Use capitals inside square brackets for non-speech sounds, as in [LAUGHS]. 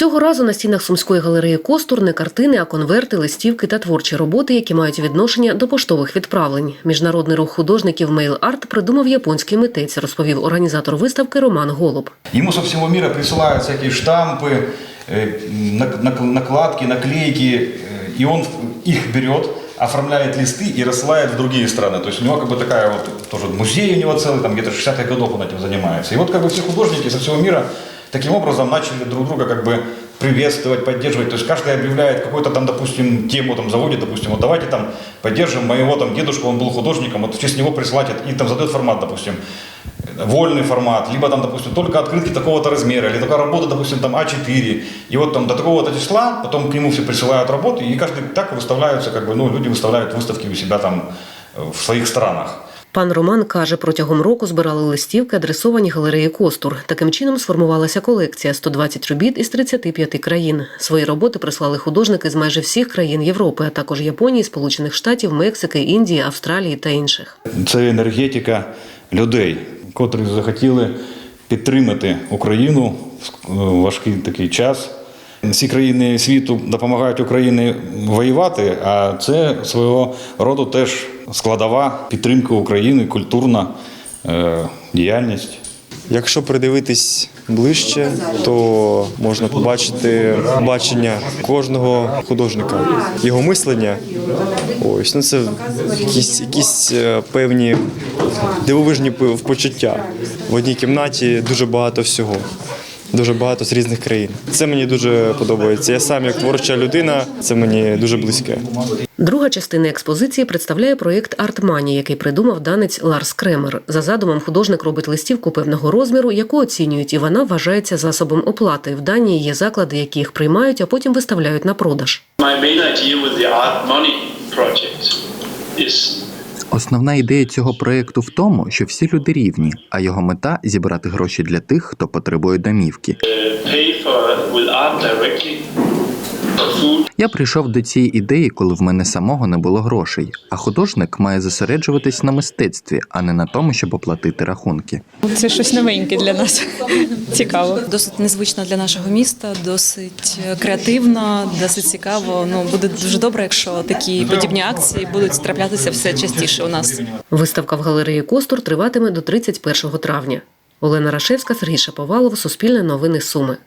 Цього разу на стінах сумської галереї Костур не картини, а конверти, листівки та творчі роботи, які мають відношення до поштових відправлень. Міжнародний рух художників Mail Art придумав японський митець, розповів організатор виставки Роман Голуб. Ему со всего мира присылают всякие штампы, э, нак- нак- накладки, наклейки, э, и он их берет, оформляет листы и рассылает в другие страны. То есть у него как бы такая вот, тоже музей у него целый, там где-то 60-х годов он этим занимается. И вот как бы все художники со всего мира таким образом начали друг друга как бы приветствовать, поддерживать. То есть каждый объявляет какую-то там, допустим, тему, там заводит, допустим, вот давайте там поддержим моего там дедушку, он был художником, вот в честь него присылать, и там задает формат, допустим, вольный формат, либо там, допустим, только открытки такого-то размера, или такая работа, допустим, там А4. И вот там до такого-то числа, потом к нему все присылают работы, и каждый так выставляются, как бы, ну, люди выставляют выставки у себя там э, в своих странах. Пан Роман каже, протягом року збирали листівки, адресовані галереї Костур. Таким чином сформувалася колекція 120 робіт із 35 країн. Свої роботи прислали художники з майже всіх країн Європи, а також Японії, Сполучених Штатів, Мексики, Індії, Австралії та інших. Це енергетика людей, котрі захотіли підтримати Україну в важкий такий час. Всі країни світу допомагають Україні воювати, а це свого роду теж складова підтримки України, культурна е, діяльність. Якщо придивитись ближче, то можна побачити бачення кожного художника, його мислення. Ось ну це якісь, якісь е, певні дивовижні почуття. В одній кімнаті дуже багато всього. Дуже багато з різних країн. Це мені дуже подобається. Я сам як творча людина, це мені дуже близьке. Друга частина експозиції представляє проєкт Артмані, який придумав данець Ларс Кремер. За задумом художник робить листівку певного розміру, яку оцінюють, і вона вважається засобом оплати. В Данії є заклади, які їх приймають, а потім виставляють на продаж. My main idea with the Art Money project is Основна ідея цього проєкту в тому, що всі люди рівні, а його мета зібрати гроші для тих, хто потребує домівки. Я прийшов до цієї ідеї, коли в мене самого не було грошей. А художник має зосереджуватись на мистецтві, а не на тому, щоб оплатити рахунки. Це щось новеньке для нас. [LAUGHS] Цікаво. Досить незвично для нашого міста, досить е, креативно, досить цікаво. Ну буде дуже добре, якщо такі подібні акції будуть траплятися все частіше у нас. Виставка в галереї Костур триватиме до 31 травня. Олена Рашевська, Сергій Шаповалов, Суспільне новини Суми.